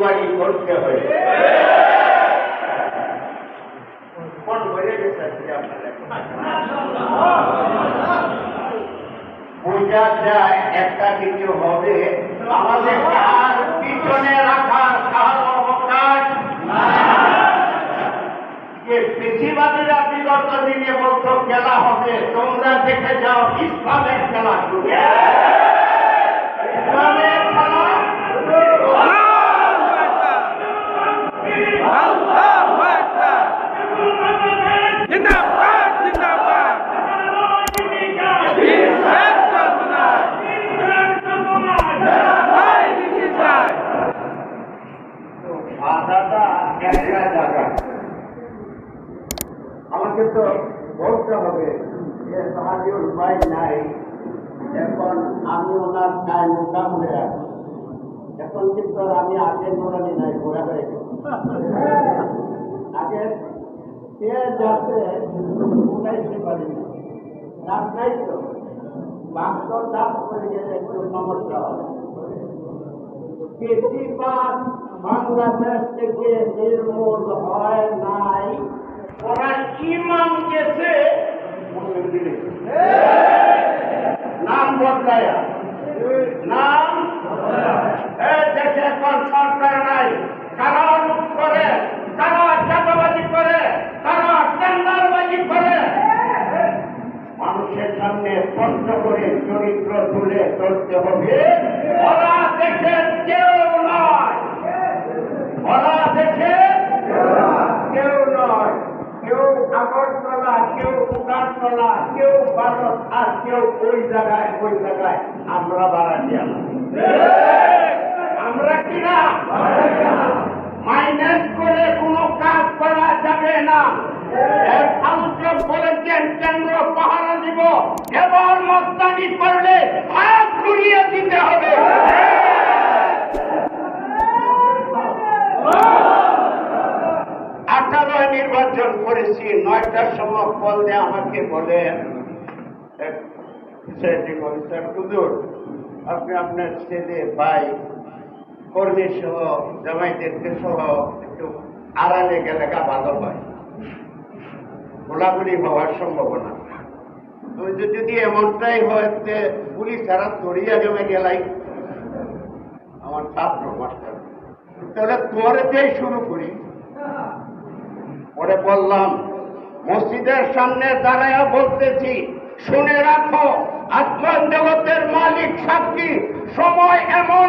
কুরবানি করতে হবে কোন বোঝা যায় একটা কিছু হবে। আমাদের পিছনে রাখার যে বেশিবাদীরা বিগত দিনে বলতো, খেলা হবে, তোমরা দেখে যাও, ইসলামের খেলা আল্লাহু আকবার জিন্দাবাদ জিন্দাবাদ। তো বলতে হবে যে সাহায্যর উপায় নাই। এখন আমি ওনার গায়ে হয়ে আছি এখন কিন্তু আমি আগের নোরানি নাই ঘোরা হয়ে গেছি আগে কে যাচ্ছে উঠাইতে দাম নাই তো। বাক্স দাম করে গেলে একটু সমস্যা হবে। বেশিরভাগ বাংলাদেশ থেকে নির্মূল হয় নাই। ওরা ইমাম গেছে। নাম বদলায়া নাম এ দেশে এখন সরকার নাই কারা লুট করে কারা চাঁদাবাজি করে কারা টেন্ডারবাজি করে মানুষের সামনে স্পষ্ট করে চরিত্র তুলে চলতে হবে। ওরা দেশের কেউ নয়। ওরা দেশের কেউ নয়। কেউ আগরতলা, কেউ উগানতলা কেউ ভারত আর কেউ ওই জায়গায় ওই জায়গায়। আমরা বাড়াচ্ছি আমরা কিনা মাইনাস করে কোনো কাজ করা যাবে না। এর বলেছেন কেন্দ্র পাহারা দিব। নির্বাচন করেছি, নয়টার সময় কল দিয়ে আমাকে বলে, এক প্রিসাইডিং অফিসার হুজুর, আপনি আপনার ছেলে, ভাই কর্মী সহ জামাইদেরকে সহ একটু আড়ালে গেলে ভালো হয়। গোলাগুলি হওয়ার সম্ভাবনা। যদি এমনটাই হয় যে পুলিশ ছাড়া ধরিয়া জমে গেলাই, আমার ছাত্র মাস্টার তাহলে তোরে দিয়ে শুরু করি, পরে বললাম, মসজিদের সামনে দাঁড়ায়া বলতেছি, শুনে রাখো আসমান জগতের মালিক সাক্ষী সময় এমন